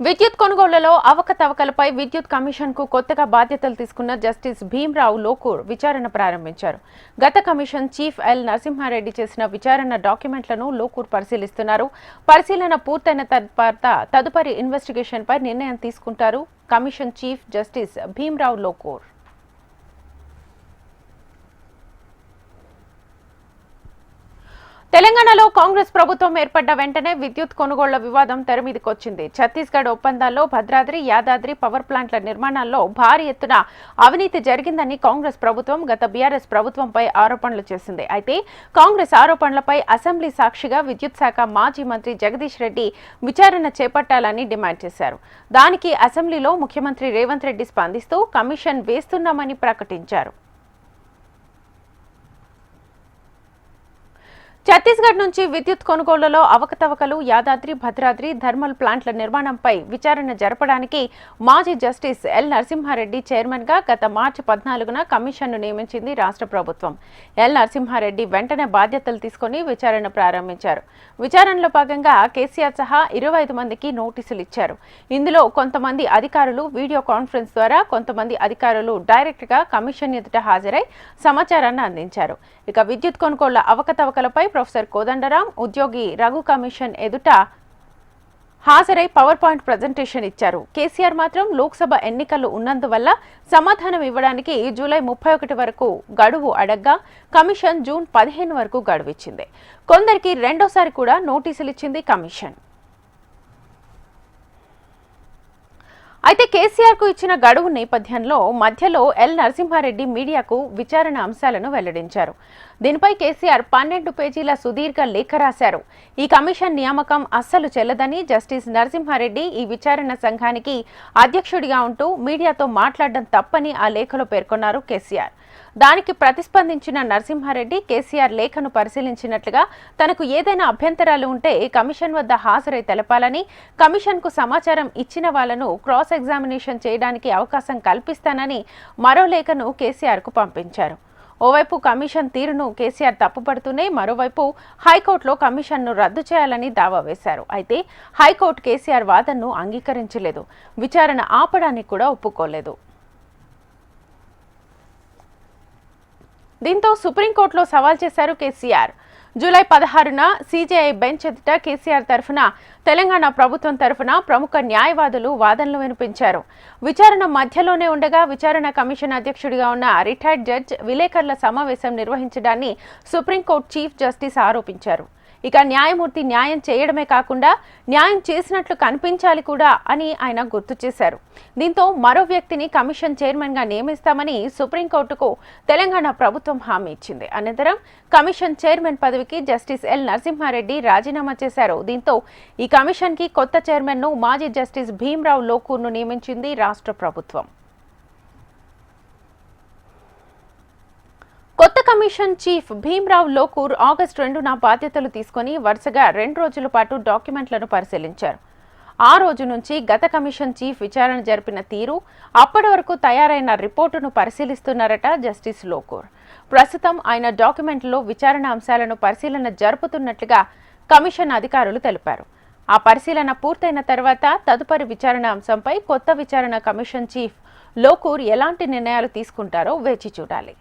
విద్యుత్ కొనుగోళ్ళలో అవకతవకలపై విద్యుత్ కమిషన్కు కొత్తగా బాధ్యతలు తీసుకున్న జస్టిస్ భీమ్రావు లోకూర్ విచారణ ప్రారంభించారు. గత కమిషన్ చీఫ్ ఎల్ నరసింహారెడ్డి చేసిన విచారణ డాక్యుమెంట్లను లోకూర్ పరిశీలిస్తున్నారు. పరిశీలన పూర్తయిన తర్వాత తదుపరి ఇన్వెస్టిగేషన్పై నిర్ణయం తీసుకుంటారు commission chief justice Bhimrao Lokur. తెలంగాణలో కాంగ్రెస్ ప్రభుత్వం ఏర్పడ్డ వెంటనే విద్యుత్ కొనుగోళ్ళ వివాదం తెరమీదికొచ్చింది. ఛత్తీస్గఢ్ ఒప్పందాల్లో భద్రాద్రి యాదాద్రి పవర్ ప్లాంట్ల నిర్మాణాల్లో భారీ ఎత్తున అవినీతి జరిగిందని కాంగ్రెస్ ప్రభుత్వం గత బీఆర్ఎస్ ప్రభుత్వంపై ఆరోపణలు చేసింది. అయితే కాంగ్రెస్ ఆరోపణలపై అసెంబ్లీ సాక్షిగా విద్యుత్ శాఖ మాజీ మంత్రి జగదీష్ రెడ్డి విచారణ చేపట్టాలని డిమాండ్ చేశారు. దానికి అసెంబ్లీలో ముఖ్యమంత్రి రేవంత్ రెడ్డి స్పందిస్తూ కమిషన్ వేస్తున్నామని ప్రకటించారు. ఛత్తీస్గఢ్ నుంచి విద్యుత్ కొనుగోళ్ళలో అవకతవకలు యాదాద్రి భద్రాద్రి థర్మల్ ప్లాంట్ల నిర్మాణంపై విచారణ జరపడానికి మాజీ జస్టిస్ ఎల్ నరసింహారెడ్డి చైర్మన్గా గత మార్చి పద్నాలుగున కమిషన్ను నియమించింది రాష్ట్ర ప్రభుత్వం. ఎల్ నరసింహారెడ్డి వెంటనే బాధ్యతలు తీసుకుని విచారణ ప్రారంభించారు. విచారణలో భాగంగా కేసీఆర్ సహా ఇరవై ఐదు మందికి నోటీసులు ఇచ్చారు. ఇందులో కొంతమంది అధికారులు వీడియో కాన్ఫరెన్స్ ద్వారా కొంతమంది అధికారులు డైరెక్ట్గా కమిషన్ ఎదుట హాజరై సమాచారాన్ని అందించారు. ఇక విద్యుత్ కొనుగోళ్ళ అవకతవకలపై ప్రొఫెసర్ కోదండరాం ఉద్యోగి రఘు కమిషన్ ఎదుట హాజరై పవర్ పాయింట్ ప్రజెంటేషన్ ఇచ్చారు. కేసీఆర్ మాత్రం లోక్సభ ఎన్నికలు ఉన్నందువల్ల సమాధానం ఇవ్వడానికి జూలై ముప్పై ఒకటి వరకు గడువు అడగ్గా కమిషన్ జూన్ పదిహేను వరకు గడువు ఇచ్చింది కొందరికి రెండోసారి కూడా నోటీసులు ఇచ్చింది కమిషన్. అయితే కేసీఆర్కు ఇచ్చిన గడువు నేపథ్యంలో మధ్యలో ఎల్ నరసింహారెడ్డి మీడియాకు విచారణ అంశాలను వెల్లడించారు. దీనిపై కేసీఆర్ పన్నెండు పేజీల సుదీర్ఘ లేఖ రాశారు. ఈ కమిషన్ నియామకం అస్సలు చెల్లదని జస్టిస్ నరసింహారెడ్డి ఈ విచారణ సంఘానికి అధ్యక్షుడిగా ఉంటూ మీడియాతో మాట్లాడడం తప్పని ఆ లేఖలో పేర్కొన్నారు కేసీఆర్. దానికి ప్రతిస్పందించిన నరసింహారెడ్డి కేసీఆర్ లేఖను పరిశీలించినట్లుగా తనకు ఏదైనా అభ్యంతరాలు ఉంటే కమిషన్ వద్ద హాజరై తెలపాలని కమిషన్కు సమాచారం ఇచ్చిన వాళ్ళను క్రాస్ ఎగ్జామినేషన్ చేయడానికి అవకాశం కల్పిస్తానని మరో లేఖను కేసీఆర్కు పంపించారు. ఓవైపు కమిషన్ తీరును కేసీఆర్ తప్పుపడుతూనే మరోవైపు హైకోర్టులో కమిషన్ను రద్దు చేయాలని దావా వేశారు. అయితే హైకోర్టు కేసీఆర్ వాదనను అంగీకరించలేదు. విచారణ ఆపడానికి కూడా ఒప్పుకోలేదు. దీంతో సుప్రీంకోర్టులో సవాల్ చేశారు కేసీఆర్. జూలై పదహారున సీజేఐ బెంచ్ ఎదుట కేసీఆర్ తరఫున తెలంగాణ ప్రభుత్వం తరఫున ప్రముఖ న్యాయవాదులు వాదనలు వినిపించారు. విచారణ మధ్యలోనే ఉండగా విచారణ కమిషన్ అధ్యక్షుడిగా ఉన్న రిటైర్డ్ జడ్జ్ విలేకరుల సమావేశం నిర్వహించడాన్ని సుప్రీంకోర్టు చీఫ్ జస్టిస్ ఆరోపించారు. ఇక న్యాయమూర్తి న్యాయం చేయడమే కాకుండా న్యాయం చేసినట్లు కనిపించాలి కూడా అని ఆయన గుర్తు చేశారు. దీంతో మరో వ్యక్తిని కమిషన్ చైర్మన్గా నియమిస్తామని సుప్రీంకోర్టుకు తెలంగాణ ప్రభుత్వం హామీ ఇచ్చింది. అనంతరం కమిషన్ చైర్మన్ పదవికి జస్టిస్ ఎల్ నరసింహారెడ్డి రాజీనామా చేశారు. దీంతో ఈ కమిషన్కి కొత్త చైర్మన్ను మాజీ జస్టిస్ భీమ్రావు లోకూర్ను నియమించింది రాష్ట్ర ప్రభుత్వం కొత్త commission chief Bhimrao Lokur August రెండున బాధ్యతలు తీసుకుని వరుసగా రెండు రోజుల పాటు డాక్యుమెంట్లను పరిశీలించారు. ఆ రోజు నుంచి గత కమిషన్ చీఫ్ విచారణ జరిపిన తీరు అప్పటి వరకు తయారైన రిపోర్టును పరిశీలిస్తున్నారట జస్టిస్ లోకూర్. ప్రస్తుతం ఆయన డాక్యుమెంట్లో విచారణ అంశాలను పరిశీలన జరుపుతున్నట్లుగా కమిషన్ అధికారులు తెలిపారు. ఆ పరిశీలన పూర్తయిన తర్వాత తదుపరి విచారణ అంశంపై కొత్త విచారణ కమిషన్ చీఫ్ లోకూర్ ఎలాంటి నిర్ణయాలు తీసుకుంటారో వేచి చూడాలి.